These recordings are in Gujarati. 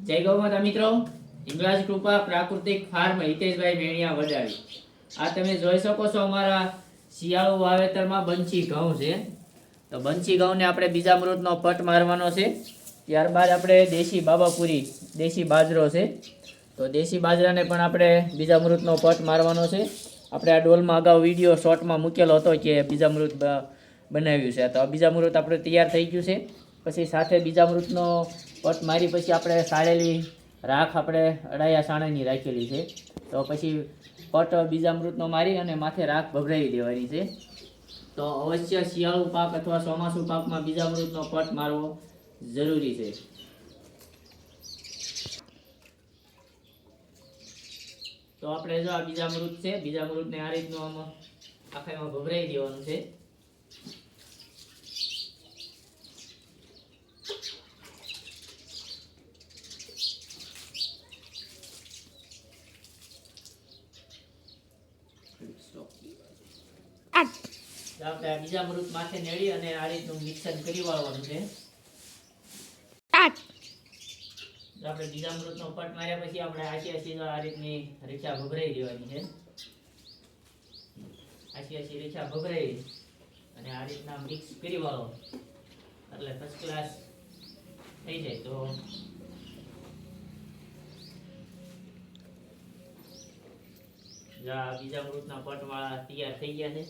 જય ગૌ મિત્રો. હિંગળાજ કૃપા પ્રાકૃતિક ફાર્મ હિતેશભાઈ મેણિયા વડાવી. આ તમે જોઈ શકો છો અમારા શિયાળુ વાવેતરમાં બંચી ઘઉં છે. તો બંચી ઘઉંને આપણે બીજા મૃતનો પટ મારવાનો છે. ત્યારબાદ આપણે દેશી બાબાપુરી, દેશી બાજરો છે. તો દેશી બાજરાને પણ આપણે બીજા મૃતનો પટ મારવાનો છે. આપણે આ ડોલમાં અગાઉ વીડિયો શોર્ટમાં મૂકેલો હતો કે બીજા મૃત બનાવ્યું છે. તો બીજા મૃત આપણે તૈયાર થઈ ગયું છે. પછી સાથે બીજા મૃતનો પટ મારી પછી આપણે સાળેલી રાખ આપણે અડાયા સાણાની રાખેલી છે. તો પછી પટ બીજા મૃતનો મારી અને માથે રાખ ભભરાવી દેવાની છે. તો અવશ્ય શિયાળુ પાક અથવા ચોમાસુ પાકમાં બીજા મૃતનો પટ મારવો જરૂરી છે. તો આપણે જો આ બીજા મૃત છે બીજા મૃતને આ રીતનું આમ આખામાં ભભરાઈ દેવાનું છે. આપણે બીજા મૃત માથે ନେડી અને આ રીતનું મિક્સર કરી વાળવાનું છે આપણે બીજા મૃતનો પટ માર્યા પછી આપણે આશી આ રીતની રેખા ભભરાઈ દેવાની છે. આશી રેખા ભભરાઈ અને આ રીતના મિક્સ કરી વાળો એટલે ફર્સ્ટ ક્લાસ થઈ જાય તો. બીજા મૃતના પટવાળા તૈયાર થઈ ગયા છે.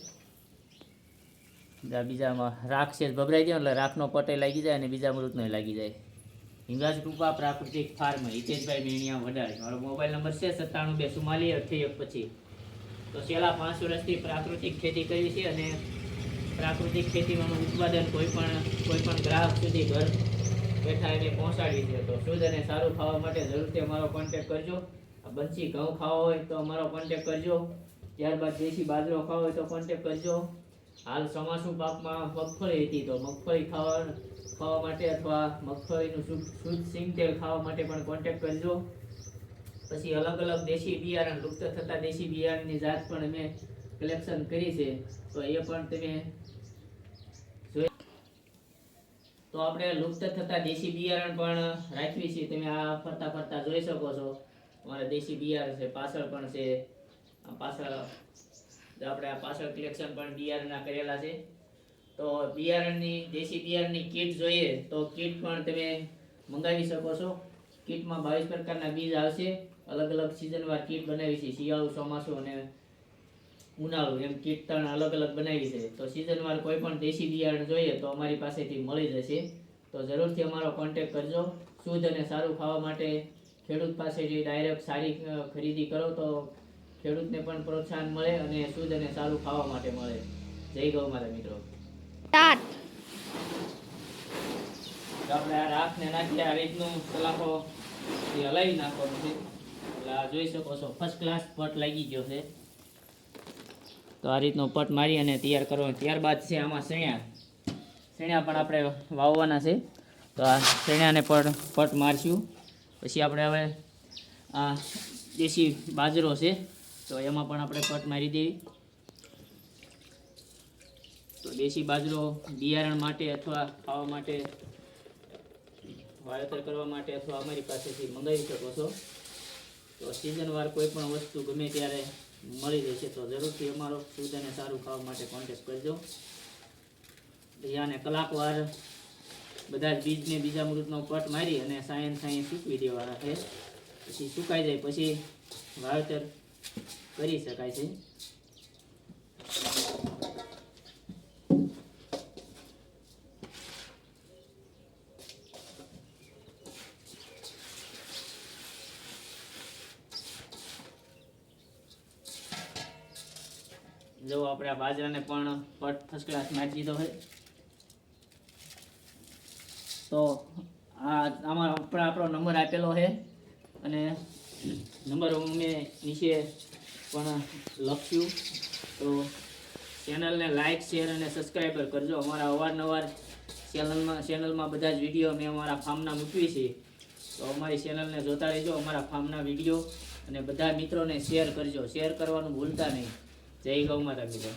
બીજામાં રાખ છે ભભરાઈ જાય એટલે રાખનો પટે લાગી જાય અને બીજા મૃતનો લાગી જાય. હિંગાજ કૃપા પ્રાકૃતિક ફાર્મ, હિતેશભાઈ મેણિયા વડાળ મારો મોબાઈલ નંબર છે સત્તાણું બે ચુમ્માલી એક પછી તો છેલ્લા પાંચ વર્ષથી પ્રાકૃતિક ખેતી કરી છે અને પ્રાકૃતિક ખેતીમાં ઉત્પાદન કોઈ પણ કોઈ પણ ગ્રાહક સુધી ઘર બેઠા એને પહોંચાડી છે. તો શુદ્ધ અને સારું ખાવા માટે જરૂરથી અમારો કોન્ટેક કરજો. બંસી ઘઉં ખાવા હોય તો અમારો કોન્ટેક કરજો. ત્યારબાદ દેશી બાજરો ખાવો હોય તો કોન્ટેક કરજો. હાલ ચોમાસુ પાકમાં મગફળી હતી તો મગફળી ખાવા ખાવા માટે અથવા મગફળીનું શુદ્ધ શુદ્ધ સિંગ ખાવા માટે પણ કોન્ટેક્ટ કરજો. પછી અલગ અલગ દેશી બિયારણ, લુપ્ત થતા દેશી બિયારણની જાત પણ અમે કલેક્શન કરી છે. તો એ પણ તમે તો આપણે લુપ્ત થતા દેશી બિયારણ પણ રાખવી છે. તમે આ ફરતા ફરતા જોઈ શકો છો. અમારા દેશી બિયારણ છે પાછળ પણ છે. પાછળ આપણે આ પાછળ કલેક્શન પણ બિયારણના કરેલા છે. તો બિયારણની દેશી બિયારણની કીટ જોઈએ તો કીટ પણ તમે મંગાવી શકો છો. કીટમાં બાવીસ પ્રકારના બીજ આવશે. અલગ અલગ સિઝનવાર કીટ બનાવી છે. શિયાળુ, ચોમાસું અને ઉનાળુ. એમ કીટ ત્રણ અલગ અલગ બનાવી છે. તો સિઝનવાર કોઈ પણ દેશી બિયારણ જોઈએ તો અમારી પાસેથી મળી જશે. તો જરૂરથી અમારો કોન્ટેક કરજો. શુદ્ધ અને સારું ખાવા માટે ખેડૂત પાસેથી ડાયરેક્ટ સારી ખરીદી કરો તો ખેડૂતને પણ પ્રોત્સાહન મળે અને શુદ્ધ અને સારું ખાવા માટે મળે. જય ગૌ માતા મિત્રો. તો આપણે આ રાખને નાખીએ આ રીતનું સલાખો એ હલાવી નાખવાનું છે એટલે આ જોઈ શકો છો ફર્સ્ટ ક્લાસ પટ લાગી ગયો છે. તો આ રીતનો પટ મારી અને તૈયાર કરવાનો. ત્યારબાદ છે આમાં શેણ્યા. શેણ્યા પણ આપણે વાવવાના છે. તો આ શેણ્યાને પણ પટ મારશું. પછી આપણે હવે આ દેશી બાજરો છે. તો એમાં પણ આપણે પટ મારી દેવી. તો દેશી બાજરો બિયારણ માટે અથવા ખાવા માટે, વાવેતર કરવા માટે અથવા અમારી પાસેથી મંગાવી શકો છો. તો સિઝનવાર કોઈ પણ વસ્તુ ગમે ત્યારે મળી જશે તો જરૂરથી અમારો શુદ્ધ અને સારું ખાવા માટે કોન્ટેક્ટ કરજો. પછી કલાકવાર બધા જ બીજને બીજા મૃતનો પટ મારી અને સાયન સાયન સૂકવી દેવાના છે. પછી સુકાઈ જાય, પછી વાવેતર કરી શકાય છે. જો આપણે આ બાજરાને પણ પટ ફર્સ્ટ ક્લાસ દીધો છે. તો આ આમાં આપણો નંબર આપેલો છે અને નંબર અમે નીચે પણ લખ્યું. તો ચેનલને લાઇક શેર અને સબસ્ક્રાઈબર કરજો. અમારા અવારનવાર ચેનલમાં ચેનલમાં બધા જ વીડિયો અમે અમારા ફાર્મના મૂકવી છે તો અમારી ચેનલને જોતા રહેજો, અમારા ફાર્મના વીડિયો અને બધા મિત્રોને શેર કરજો. શેર કરવાનું ભૂલતા નહીં. જય ગૌ માતા મિત્રો